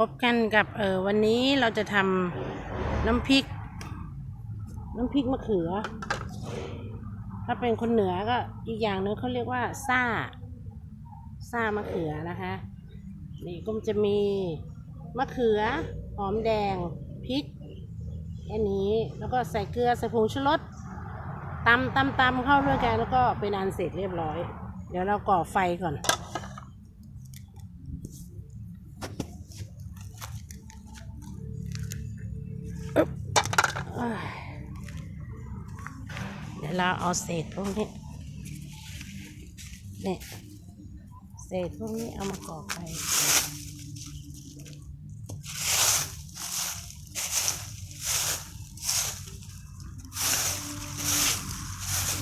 พบกันกับเออวันนี้เราจะทำน้ำพริก น้ำพริกมะเขือ ถ้าเป็นคนเหนือก็อีกอย่างหนึงเขาเรียกว่าซ่าซ่ามะเขือนะคะ นี่ก็จะมีมะเขือหอมแดงพริกอันนี้แล้วก็ใส่เกลือใส่ผงชูรสตำตำตำเข้าด้วยกันแล้วก็เป็นอันเสร็จเรียบร้อย เดี๋ยวเราก่อไฟก่อน เดี๋ยวเราเอาเศษพวกนี้เนี่ยเศษพวกนี้เอามาก่อไฟ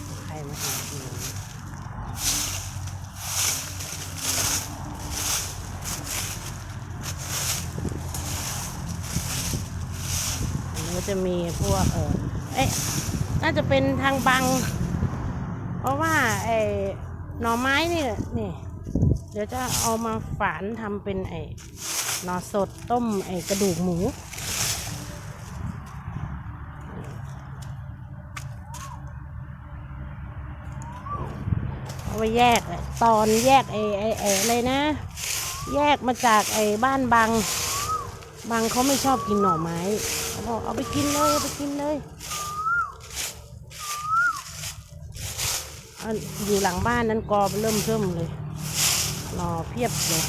เอาไฟมาหากินอันนี้ ก็จะมีพวกเออเอ๊ะน่าจะเป็นทางบัง เพราะว่าไอ้หน่อไม้นี่นี่ เดี๋ยวจะเอามาฝานทำเป็นไอ้หน่อสดต้มไอ้กระดูกหมูเอาไปแยกอะตอนแยกไอ้ไอ้ไอ้อะไรนะ แยกมาจากไอ้บ้านบางบางเขาไม่ชอบกินหน่อไม้ เขาบอกเอาไปกินเลยเอาไปกินเลยอยู่หลังบ้านนั้นกอเริ่มเริ่มเลยหน่อเพียบเลย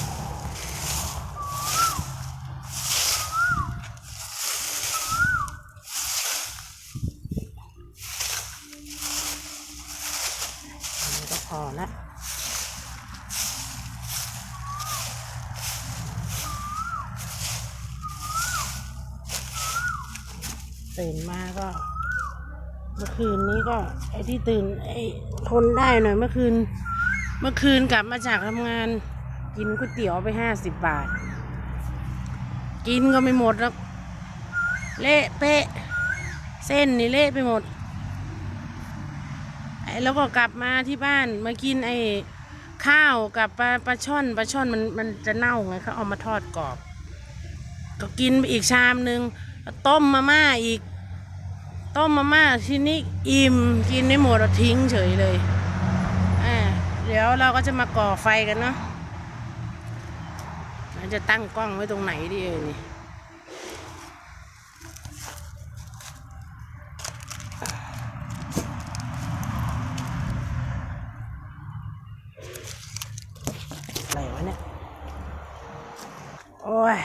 อันนี้ก็พอละ ตื่นมาก็ เมื่อคืนนี้ก็ ไอ้ที่ตื่น ไอ้ทนได้หน่อยเมื่อคืน เมื่อคืนกลับมาจากทำงาน กินก๋วยเตี๋ยวไปห้าสิบบาท กินก็ไม่หมดแล้วเละเปะ เส้นนี่เละไปหมดไอ้แล้วก็กลับมาที่บ้านมากินไอ้ข้าวกับปลาปลาช่อนปลาช่อนมันมันจะเน่าไงเขาเอามาทอดกรอบ ก็กินไปอีกชามหนึ่ง ต้มมาม่าอีก ต้มมาม่าทีนี้อิ่มกินไม่หมดเราทิ้งเฉยเลยอ่าเดี๋ยวเราก็จะมาก่อไฟกันเนาะเราจะตั้งกล้องไว้ตรงไหนดีเอ่ยนี่อะไรวะเนี่ย โอ้ย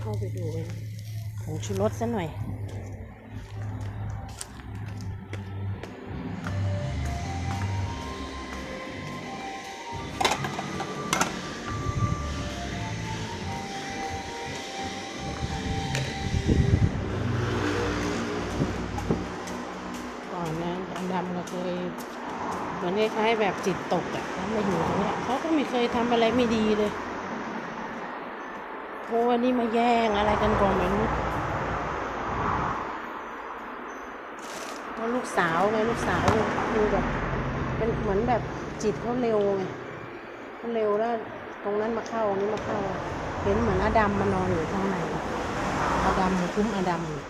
เข้าไปดูกันผงชูรสซะหน่อยก่อนนะดำๆเราเคยเหมือนคล้ายๆแบบจิตตกอะแล้วมาอยู่ตรงนี้เขาก็ไม่เคยทำอะไรไม่ดีเลย โอ้อันนี้มาแย่งอะไรกันก่อนไม่รู้เพราะลูกสาวไงลูกสาวคือแบบเป็นเหมือนแบบจิตเขาเร็วไงเขาเร็วแล้วตรงนั้นมาเข้าอันนี้มาเข้า เห็นเหมือนอาดัมมานอนอยู่ข้างในอาดัมคุ้มอาดัมอยู่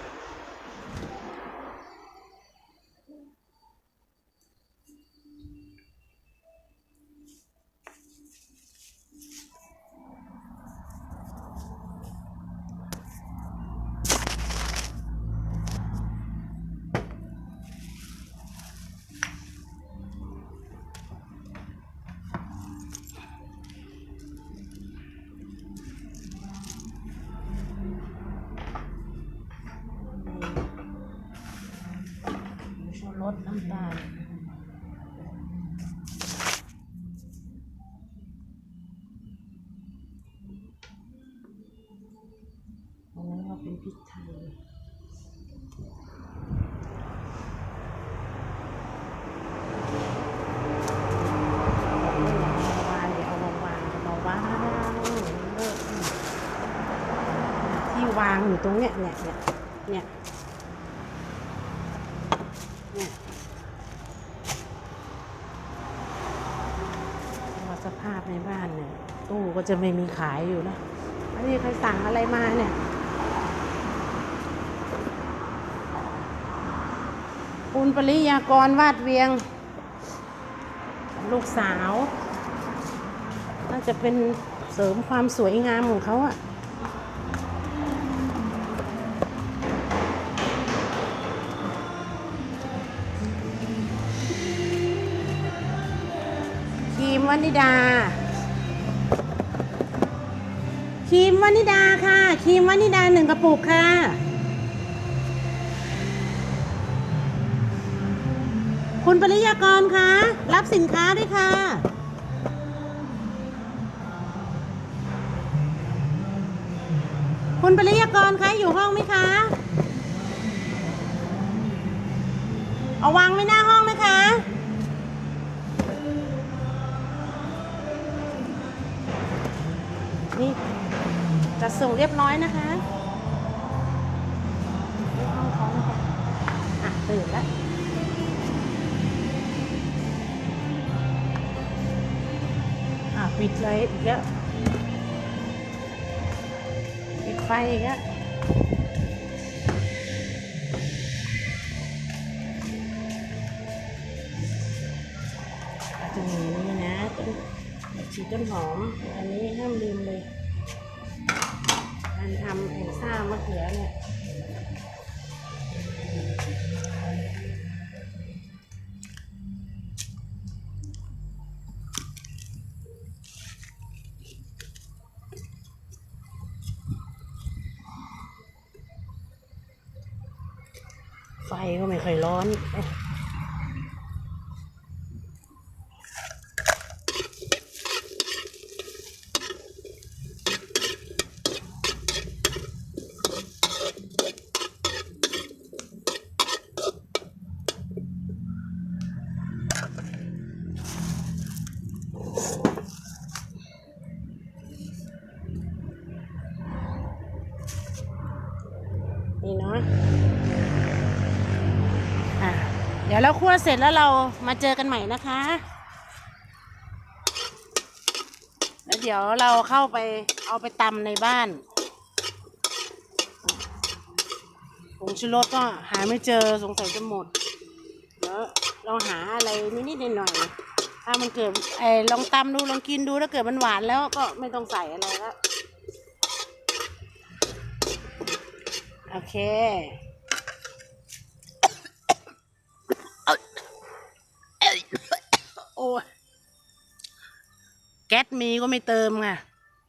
น้ำตาลอันนั้นเราเป็นพริกไทยางอยู่ตรงเนี้ยเนี่ยเนี่ยเนี่ย ก็จะไม่มีขายอยู่นะอันนี้ใครสั่งอะไรมาเนี่ยคุณปริยากรวาดเวียง ลูกสาว น่าจะเป็นเสริมความสวยงามของเขาอะครีมวนิดา ครีมวานิดาค่ะครีมวานิดาหนึ่งกระปุกค่ะ คุณปริยากรคะรับสินค้าด้วยค่ะ คุณปริยากรคะอยู่ห้องไหมคะ เอาวางไว้หน้าห้องไหมคะนี่ จะส่งเรียบร้อยนะคะห้องเขานะคะอะตื่นแล้วอะปิดเลยอีกแล้วปิดไฟอีกแล้วก็จะมีนี่นะต้นฉีต้นหอม อันนี้ห้ามลืมเลย ทำไอ้ซ่ามะเขือเนี่ยไฟก็ไม่ค่อยร้อนเอ๊ะเนาะ อะ เดี๋ยวเราคั่วเสร็จแล้วเรามาเจอกันใหม่นะคะ แล้วเดี๋ยวเราเข้าไปเอาไปตำในบ้านผงชูรสก็หาไม่เจอสงสัยจะหมด เดี๋ยวเราหาอะไรนิดๆหน่อยๆถ้ามันเกิดไอ้ลองตำดูลองกินดูถ้าเกิดมันหวานแล้วก็ไม่ต้องใส่อะไรแล้วโอเค อ้ยแก๊สมีก็ไม่เติมไง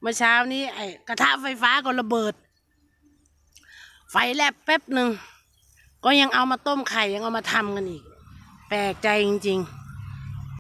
เมื่อเช้านี้ไอ้กระทะไฟฟ้าก็ระเบิด ไฟแลบแป๊บหนึ่งก็ยังเอามาต้มไข่ยังเอามาทำกันอีก แปลกใจจริง ๆ